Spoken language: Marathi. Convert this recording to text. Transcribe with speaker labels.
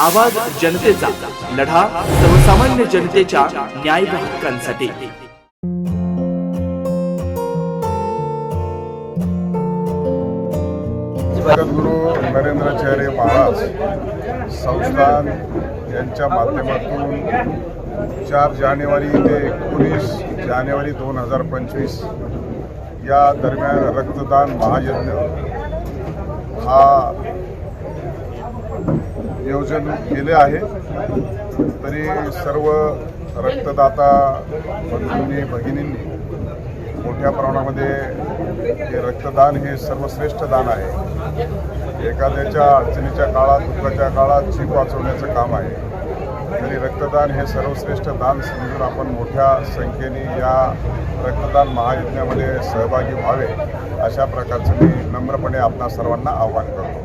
Speaker 1: आवाज जनतेचा लढा सर्वसामान्य जनतेच्या न्याय हक्कांसाठी.
Speaker 2: जगद्गुरू नरेंद्राचार्य महाराज संस्थान यांच्या माध्यमातून चार जानेवारी ते एकोणीस जानेवारी दोन हजार पंचवीस या दरम्यान रक्तदान महायज्ञ हा नियोजन केले आहे. तरी सर्व रक्तदाता बंधूंनी भगिनींनी मोठ्या प्रमाणामध्ये हे रक्तदान हे सर्वश्रेष्ठ दान आहे. एखाद्याच्या अडचणीच्या काळात दुःखाच्या काळात जीव वाचवण्याचं काम आहे. तरी रक्तदान हे सर्वश्रेष्ठ दान समजून आपण मोठ्या संख्येने या रक्तदान महायज्ञामध्ये सहभागी व्हावे अशा प्रकारचं मी नम्रपणे आपणा सर्वांना आवाहन करतो.